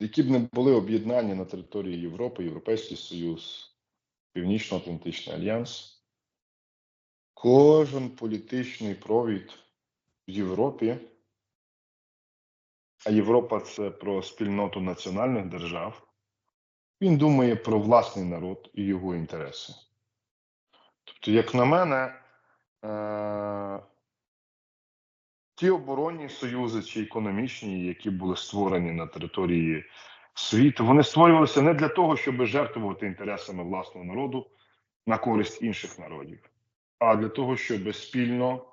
які б не були об'єднані на території Європи, Європейський Союз, Північно-Атлантичний Альянс, кожен політичний провід в Європі, а Європа це про спільноту національних держав, він думає про власний народ і його інтереси. Тобто, як на мене, е- ті оборонні союзи чи економічні, які були створені на території світу, вони створювалися не для того, щоб жертвувати інтересами власного народу на користь інших народів, а для того, щоб спільно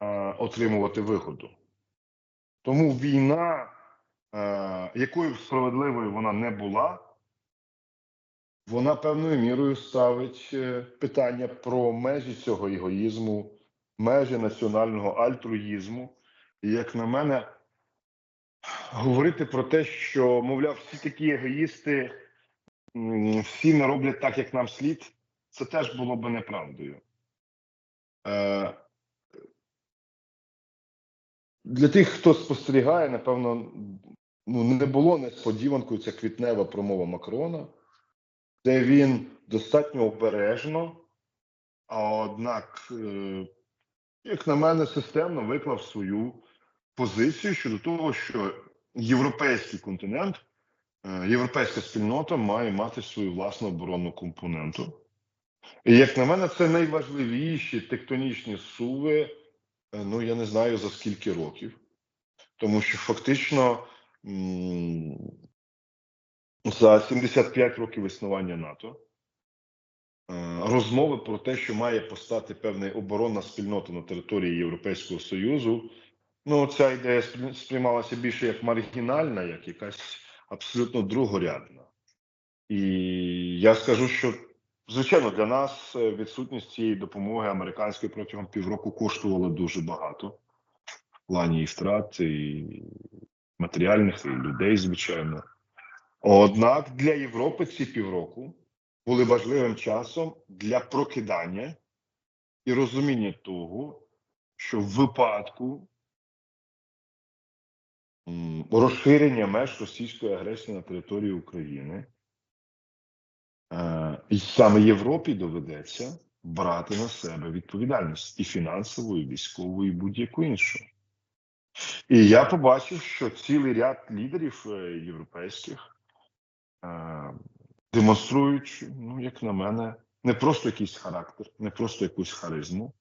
е- отримувати вигоду. Тому війна, е- якою справедливою вона не була, вона певною мірою ставить е, питання про межі цього егоїзму, межі національного альтруїзму. І, як на мене, говорити про те, що, мовляв, всі такі егоїсти, всі не роблять так, як нам слід, це теж було би неправдою. Е, Для тих, хто спостерігає, напевно, ну, не було несподіванкою ця квітнева промова Макрона, де він достатньо обережно, а однак, е, як на мене, системно виклав свою позицію щодо того, що європейський континент, е, європейська спільнота має мати свою власну оборонну компоненту. І як на мене, це найважливіші тектонічні суви, е, ну я не знаю за скільки років. Тому що фактично за 75 років існування НАТО розмови про те, що має постати певна оборонна спільнота на території Європейського Союзу, ну ця ідея сприй- сприймалася більше як маргінальна, як якась абсолютно другорядна. І я скажу, що звичайно для нас е, відсутність цієї допомоги американської протягом півроку коштувала дуже багато в плані і втрат, і матеріальних, і людей, звичайно. Однак для Європи ці півроку були важливим часом для прокидання і розуміння того, що в випадку розширення меж російської агресії на території України, е, і саме Європі доведеться брати на себе відповідальність і фінансову, і військову, і будь-яку іншу. І я побачив, що цілий ряд лідерів е, європейських демонструють, ну, як на мене, не просто якийсь характер, не просто якусь харизму,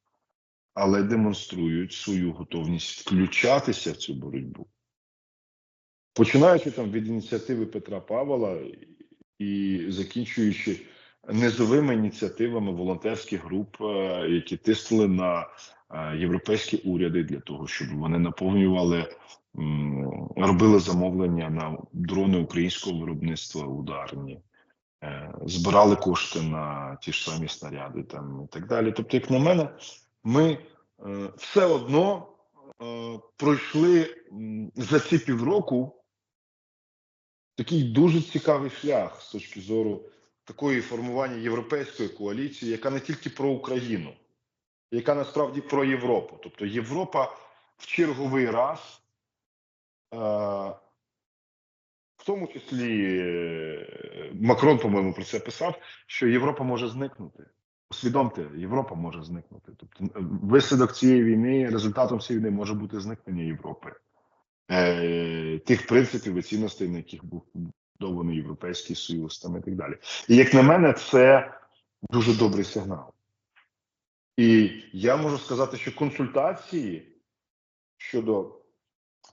але демонструють свою готовність включатися в цю боротьбу. Починаючи там від ініціативи Петра Павла і закінчуючи низовими ініціативами волонтерських груп, е, які тиснули на е, європейські уряди для того, щоб вони наповнювали, робили замовлення на дрони українського виробництва ударні, збирали кошти на ті ж самі снаряди там і так далі. Тобто, як на мене, ми е, все одно е, пройшли за ці півроку такий дуже цікавий шлях з точки зору такої формування європейської коаліції, яка не тільки про Україну, яка насправді про Європу. Тобто Європа в черговий раз, е, тому числі е, Макрон, по-моєму, про це писав, що Європа може зникнути. Усвідомте, Європа може зникнути. Тобто, е, висадок цієї війни, результатом цієї війни може бути зникнення Європи. Е, тих принципів і цінностей, на яких був побудований Європейський Союз там і так далі. І як на мене, це дуже добрий сигнал. І я можу сказати, що консультації щодо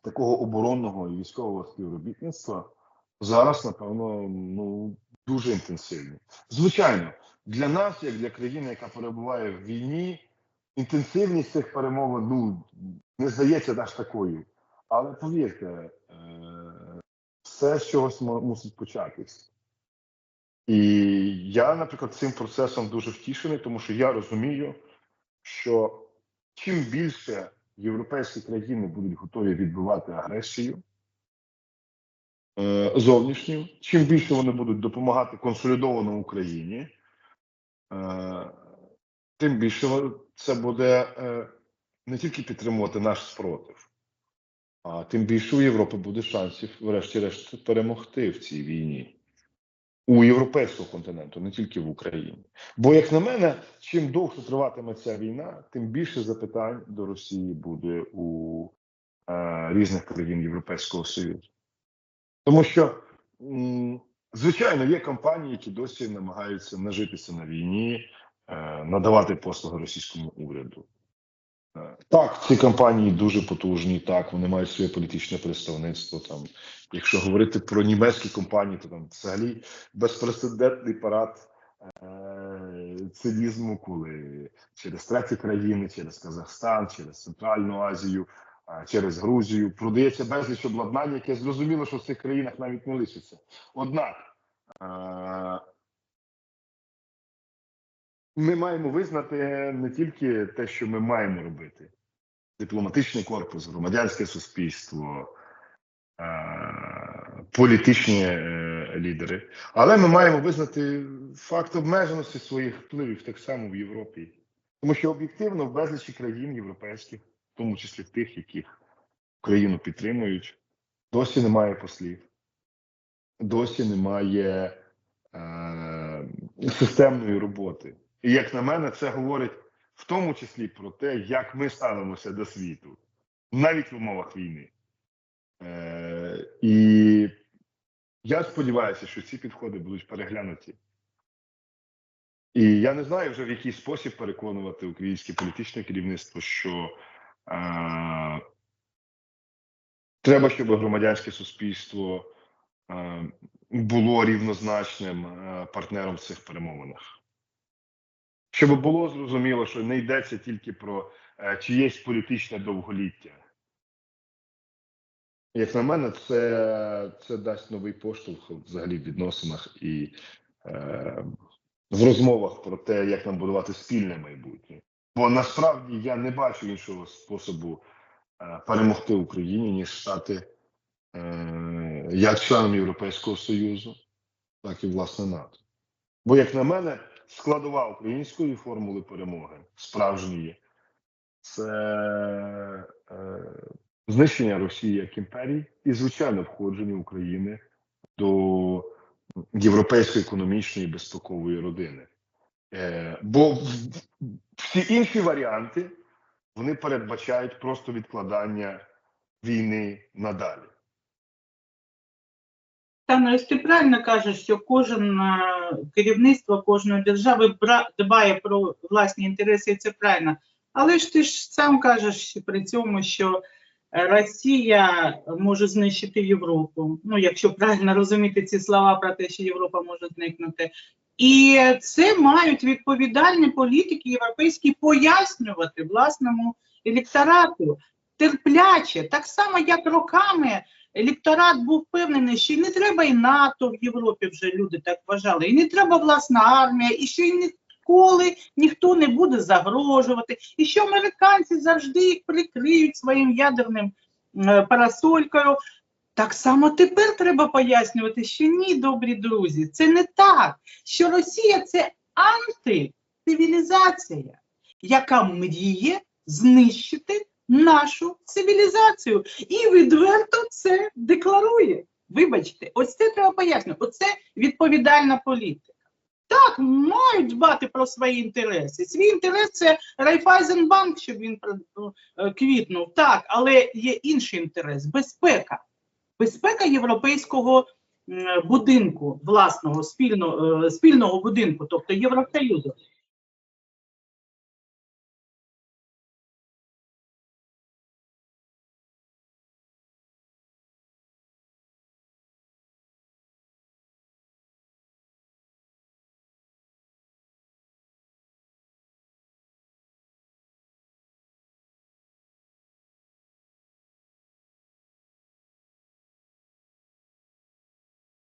такого оборонного і військового співробітництва зараз, напевно, ну дуже інтенсивні. Звичайно, для нас, як для країни, яка перебуває в війні, інтенсивність цих перемовин ну не здається аж такою. Але повірте, е, все з чогось мусить початись. І я, наприклад, цим процесом дуже втішений, тому що я розумію, що чим більше європейські країни будуть готові відбивати агресію зовнішню, чим більше вони будуть допомагати консолідовано Україні, е, тим більше це буде е, не тільки підтримувати наш спротив, а тим більше у Європи буде шансів, врешті-решт, перемогти в цій війні. У європейського континенту, не тільки в Україні. Бо, як на мене, чим довше триватиме ця війна, тим більше запитань до Росії буде у е, різних країн Європейського Союзу. Тому що, звичайно, є компанії, які досі намагаються нажитися на війні, е, надавати послуги російському уряду. Е, Так, ці компанії дуже потужні. Так, вони мають своє політичне представництво. Там, якщо говорити про німецькі компанії, то там взагалі безпрецедентний парад е, цинізму, коли через треті країни, через Казахстан, через Центральну Азію, через Грузію. Продається безліч обладнання, яке зрозуміло, що в цих країнах навіть не лишиться. Однак ми маємо визнати не тільки те, що ми маємо робити: дипломатичний корпус, громадянське суспільство, політичні е, лідери, але ми маємо визнати факт обмеженості своїх впливів так само в Європі, тому що об'єктивно в безлічі країн європейських, в тому числі тих, яких Україну підтримують, досі немає послів, досі немає е, системної роботи. І як на мене, це говорить в тому числі про те, як ми ставимося до світу, навіть в умовах війни. Е, і я сподіваюся, що ці підходи будуть переглянуті. І я не знаю вже в який спосіб переконувати українське політичне керівництво, що треба, щоб громадянське суспільство було рівнозначним е, партнером в цих перемовинах. Щоб було зрозуміло, що не йдеться тільки про е, чиєсь політичне довголіття. Як на мене, це, це дасть новий поштовх взагалі в відносинах і е, в розмовах про те, як нам будувати спільне майбутнє. Бо насправді я не бачу іншого способу е, перемогти Україні, ніж стати е, як членом Європейського Союзу, так і власне НАТО. Бо, як на мене, складова української формули перемоги справжньої це е, знищення Росії як імперії і, звичайно, входження України до європейської економічної і безпекової родини. Е, бо всі інші варіанти вони передбачають просто відкладання війни надалі. Та ось ти правильно кажеш, що кожен е, керівництво кожної держави дбає про власні інтереси, і це правильно. Але ж ти ж сам кажеш при цьому, що Росія може знищити Європу. Ну, якщо правильно розуміти ці слова про те, що Європа може зникнути. І це мають відповідальні політики європейські пояснювати власному електорату терпляче, так само як роками електорат був впевнений, що не треба і НАТО в Європі вже люди так вважали, і не треба власна армія, і що й ніколи ніхто не буде загрожувати, і що американці завжди їх прикриють своїм ядерним е, парасолькою. Так само тепер треба пояснювати, що ні, добрі друзі, це не так. Що Росія це антицивілізація, яка мріє знищити нашу цивілізацію і відверто це декларує. Вибачте, ось це треба пояснювати. Оце відповідальна політика. Так, мають дбати про свої інтереси. Свій інтерес це Райфайзенбанк, щоб він е, квітнув. Так, але є інший інтерес безпека. Безпека європейського будинку, власного спільного, е, спільного будинку, тобто Євросоюзу.